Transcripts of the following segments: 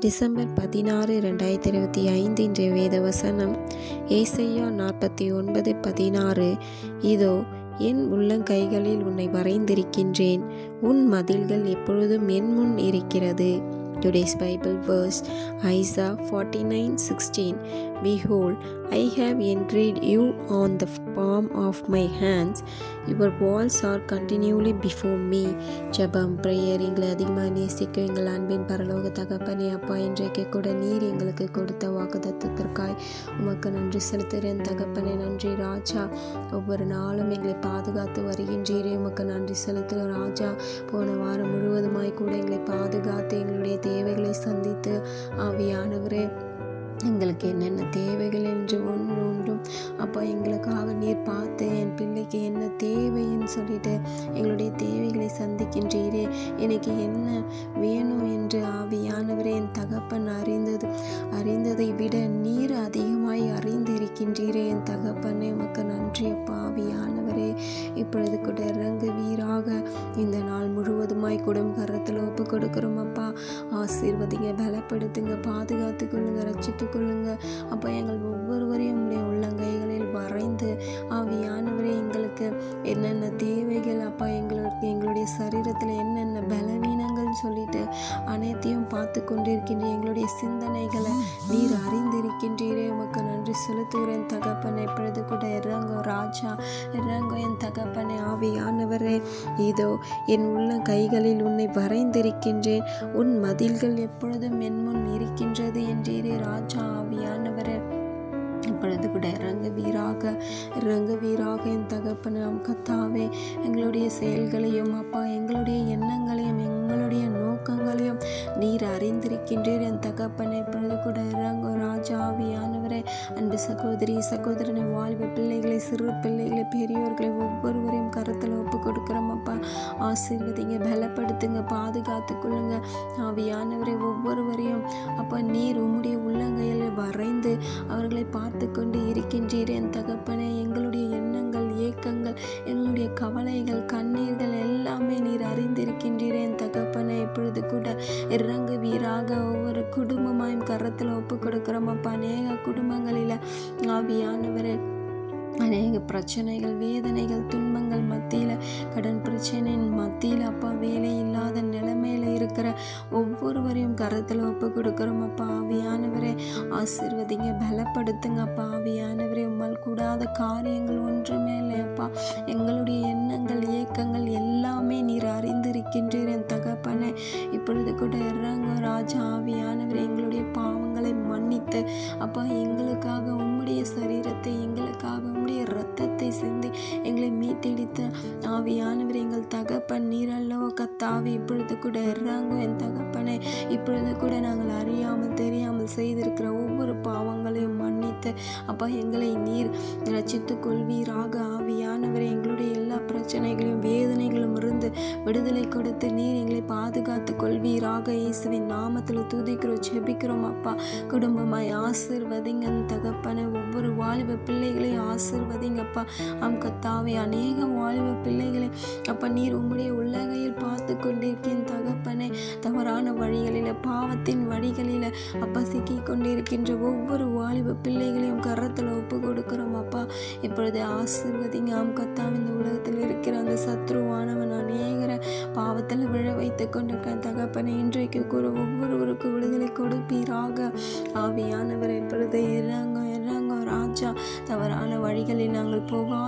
December பதினாறு ரெண்டாயிரத்தி இருபத்தி ஐந்து இன்றைய வேத வசனம் ஏசையா நாற்பத்தி ஒன்பது பதினாறு. இதோ என் உள்ளங்கைகளில் உன்னை வரைந்திருக்கின்றேன். உன் மதில்கள் எப்பொழுதும் என் முன் இருக்கிறது. Today's Bible verse Isaiah 49 16 Behold, I have engraved you on the palm of my hands. Your walls are continually before me ஜபம் ப்ரேயர் எங்களை அதிகமாக நேசிக்கும் எங்கள் அன்பின் பரலோக தகப்பனே அப்பா இன்றைக்கு கூட நீர் எங்களுக்கு கொடுத்த வாக்குதத்தத்திற்காய் உமக்கு நன்றி செலுத்துகிறேன். தகப்பனே நன்றி ராஜா. ஒவ்வொரு நாளும் எங்களை பாதுகாத்து வருகின்றீரே. உமக்கு நன்றி செலுத்துகிறோம் ராஜா. போன வாரம் முழுவதுமாய் கூட எங்களை பாதுகாத்து எங்களுடைய தேவைகளை சந்தித்து ஆவியானவரே எங்களுக்கு என்னென்ன தேவைகள் என்று ஒன்று ஒன்றும் அப்போ எங்களுக்காக நீர் பார்த்து என் பிள்ளைக்கு என்ன தேவைன்னு சொல்லிட்டு எங்களுடைய தேவைகளை சந்திக்கின்றீரே. எனக்கு என்ன வேணும் என்று ஆவியானவரே என் தகப்பன் அறிந்தது அறிந்ததை விட நீர் அதிகமாய் அறிந்திருக்கின்றீரே. என் தகப்பனே உமக்கு நன்றி அப்பா ஆவியானவரே. இப்பொழுது கூட இறங்கு வீராக இந்த நாள் முழுவதுமாய் குடும்ப கரத்தில் ஒப்பு கொடுக்குறோம் அப்பா. ஆசீர்வதிங்க பலப்படுத்துங்க பாதுகாத்து கொள்ளுங்க ரச்சித்து கொள்ளுங்க. அப்போ எங்கள் ஒவ்வொருவரையும் உடைய உள்ளங்கைகளில் வரைந்து ஆவியானவரே எங்களுக்கு என்னென்ன தேவைகள் அப்பா எங்களுக்கு எங்களுடைய சரீரத்தில் என்னென்ன பலவீனங்கள் சொல்லிட்டு அனைத்தையும் பார்த்து கொண்டிருக்கின்ற எங்களுடைய சிந்தனைகளை நீர் நன்றி செலுத்துகிறேன் தகப்பனை இப்பொழுது கூட இறங்கோ ராஜா இறங்கோ என் தகப்பனை ஆவியானவரே. இதோ என் உள்ள கைகளில் உன்னை வரைந்திருக்கின்றேன். உன் மதில்கள் எப்பொழுதும் என் முன் இருக்கின்றது என்றீரே ராஜா ஆவியானவரே. இப்பொழுது கூட இறங்கு வீராக இறங்கு வீராக என் தகப்பனாம் கத்தாவே. எங்களுடைய செயல்களையும் அப்பா இருக்கின்றீர் என் தகப்பனை இப்பொழுது கூட இறங்கும் ராஜாவியானவரை அன்பு சகோதரி சகோதரனை வாழ்வு பிள்ளைகளை சிறு பிள்ளைகளை பெரியோர்களை ஒவ்வொருவரையும் கருத்தில் ஒப்பு கொடுக்குறோம் அப்பா. ஆசீர்வதிங்க பலப்படுத்துங்க பாதுகாத்து கொள்ளுங்க. ஆவியானவரை ஒவ்வொருவரையும் அப்பா நீர் உம்முடைய உள்ளங்கையில் வரைந்து அவர்களை பார்த்து கொண்டு இருக்கின்றீர். என் தகப்பனை எங்களுடைய எண்ணங்கள் ஏக்கங்கள் எங்களுடைய கவலைகள் கண்ணீர்கள் எல்லாமே நீர் அறிந்திருக்கின்றேன் தகப்பனை. இப்பொழுது கூட இறங்கு வீராக ஒவ்வொரு குடும்பமாயும் கரத்தில் ஒப்பு கொடுக்குறோமப்பா அநேக குடும்பங்களில் ஆவியானவரை. அநேக பிரச்சனைகள் வேதனைகள் துன்பங்கள் மத்தியில் கடன் பிரச்சனையின் மத்தியில் அப்பா. வேலை இல்லாத இருக்கிற ஒவ்வொருவரையும் கரத்தில் ஒப்பு கொடுக்குறோம் அப்பா ஆவியானவரே ஆசிர்வதிங்க பலப்படுத்துங்க. அப்பா ஆவியானவரே உம்மால் கூடாத காரியங்கள் ஒன்றுமே இல்லை. அப்பா எங்களுடைய எண்ணங்கள் ஏக்கங்கள் எல்லாமே நீர் அறிந்திருக்கின்றீர். என் தகப்பனை இப்பொழுது கூட இறங்க ராஜா ஆவியானவர் எங்களுடைய பாவங்களை மன்னித்து அப்பா எங்களுக்காக உம்முடைய சரீரத்தை எங்களுக்காக உம்முடைய சிந்தி எங்களை மீட்டெடுத்த ஆவியானவர் எங்கள் தகப்பன் நீரல்லவோ கத்தாவி இப்பொழுது கூட இறங்கு. என் தகப்பனே இப்பொழுது கூட நாங்கள் அறியாமல் தெரியாமல் செய்திருக்கிற ஒவ்வொரு பாவங்களையும் மன்னித்து அப்பா எங்களை நீர் ரச்சித்து கொள்வீராக. ஆவியானவர் எங்களுடைய எல்லா பிரச்சனைகளையும் வேதனைகளும் இருந்து விடுதலை கொடுத்து நீர் எங்களை பாதுகாத்து கொள்வீராக இயேசுவின் நாமத்தில் துதிக்கிறோம் செபிக்கிறோம் அப்பா. குடும்பமாய் ஆசிர்வதிங்க தகப்பனை ஒவ்வொரு வாலிப பிள்ளைகளையும் ஆசிர்வதிங்கப்பா அம் கத்தாவே அநேக வாலிப பிள்ளைகளை அப்பா நீர் உம்முடைய உள்ளகையில் பார்த்து கொண்டிருக்கேன் தவறான வழிகளில் பாவத்தின் வழிகளில் அப்பா சிக்கி கொண்டிருக்கின்ற ஒவ்வொரு வாலிப பிள்ளைகளையும் கரத்தில் ஒப்பு கொடுக்கிறோம் அப்பா. இப்பொழுது ஆசிர்வதிங்க ஆம் கத்தாம் இந்த உலகத்தில் இருக்கிற அந்த சத்ருவானவன் அநேகர பாவத்தில் விழ வைத்து கொண்டிருக்கிற தகப்பனை இன்றைக்கு கூட ஒவ்வொருவருக்கு விடுதலை கொடுப்பீராக. ஆவியானவர் இப்பொழுது இறங்க இறங்க ராஜா. தவறான வழிகளில் நாங்கள் போகாதபடிக்கு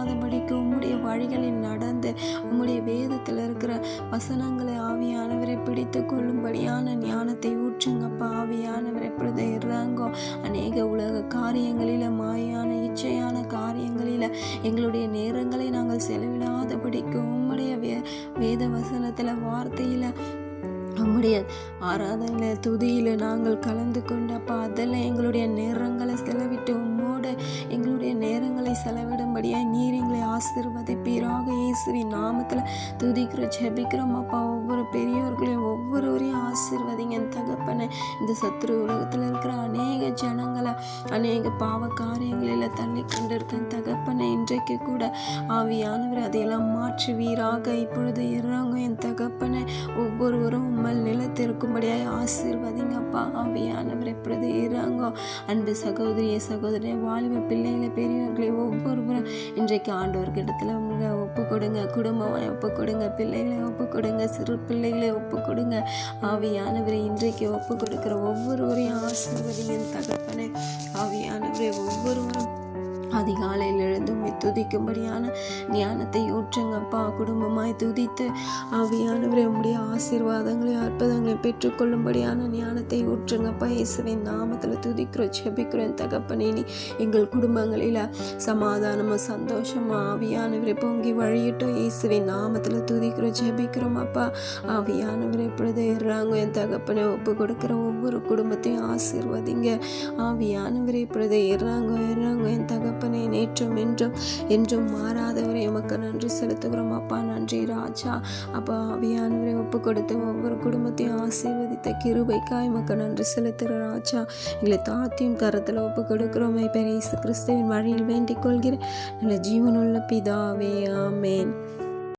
வழிகளில் நடந்து உம்முடைய வேதத்தில் இருக்கிற வசனங்களை ஆவியானவரை பிடித்து கொள்ளும்படியான ஞானத்தை ஊற்றுங்கப்பா. ஆவியானவரை எப்பொழுது இறங்கோ. அநேக உலக காரியங்களில் மாயான இச்சையான காரியங்களில் எங்களுடைய நேரங்களை நாங்கள் செலவிடாதபடிக்கு உம்முடைய வே வேத வசனத்தில் வார்த்தையில் நம்முடைய ஆராதனை துதியில் நாங்கள் கலந்து கொண்டப்பா அதில் எங்களுடைய நேரங்களை செலவிட்டு உம்மோட எங்களுடைய நேரங்களை செலவிடும்படியாக நீர் எங்களை ஆசிர்வதிப்பீராக இயேசுவின் நாமத்தில் துதிக்கிறோம் ஜெபிக்கிறோம். அப்பா ஒவ்வொரு பெரியோர்களையும் ஒவ்வொருவரையும் ஆசீர்வதிங்க. என் தகப்பனை இந்த சத்ரு உலகத்தில் இருக்கிற அநேக ஜனங்களை அநேக பாவ காரியங்களில் தள்ளி கொண்டு இருக்க தகப்பனை இன்றைக்கு கூட ஆவியானவர் அதையெல்லாம் மாற்றி வீராக இப்பொழுது இறங்க என் தகப்பனை ஒவ்வொருவரும் உம்மல் நிலத்திருக்கும்படியாய் ஆசீர்வதிங்கப்பா ஆவியானவர் இப்பொழுது இறங்கோ. அன்பு சகோதரிய சகோதரிய வாலிப பிள்ளைகளை பெரியவர்களை ஒவ்வொருவரும் இன்றைக்கு ஆண்டவர்கிட்டத்தில் உங்களை ஒப்பு கொடுங்க குடும்பமாய் ஒப்பு கொடுங்க பிள்ளைகளை ஒப்பு கொடுங்க சிறு பிள்ளைகளை ஒப்பு கொடுங்க ஆவியானவரை இன்றைக்கு ஒப்பு கொடுக்கிற ஒவ்வொருவரையும் ஆசீர்வதிங்க தகப்பனை. ஆவியானவரை ஒவ்வொருவரும் அதிகாலையில் எழுந்து உண்மை துதிக்கும்படியான ஞானத்தை ஊற்றுங்கப்பா குடும்பமாய் துதித்து ஆவியானவரை உம்முடைய ஆசீர்வாதங்களை அற்புதங்களை பெற்றுக்கொள்ளும்படியான ஞானத்தை ஊற்றுங்கப்பா இயேசுவின் நாமத்தில் துதிக்கிறோம் செபிக்கிறோம் தகப்பனே நீ எங்கள் குடும்பங்களில் சமாதானமும் சந்தோஷமாக ஆவியானவரை பொங்கி வழியிட்டோம். இயேசுவின் நாமத்தில் துதிக்கிறோம் ஜெபிக்கிறோம். அப்பா ஆவியானவரை இப்பொழுது இறாங்க என் தகப்பனை ஒப்பு கொடுக்குற ஒவ்வொரு குடும்பத்தையும் ஆசீர்வதிங்க. ஆவியானவரை இப்பொழுது இறாங்க இறாங்க என் தகப்ப தகப்பனை நேற்றும் என்றும் என்றும் மாறாதவரை உமக்கு நன்றி செலுத்துகிறோம். அப்பா நன்றி ராஜா. அப்பா அபியானவரை ஒப்பு கொடுத்து ஒவ்வொரு குடும்பத்தையும் ஆசீர்வதித்த கிருபைக்காய் உமக்கு நன்றி செலுத்துகிற ராஜா. எங்களை தாத்தியும் கரத்தில் ஒப்பு கொடுக்கிறோம் பெரிய கிறிஸ்துவின் வழியில் வேண்டிக் கொள்கிறேன். நல்ல ஜீவனுள்ள பிதாவே ஆமேன்.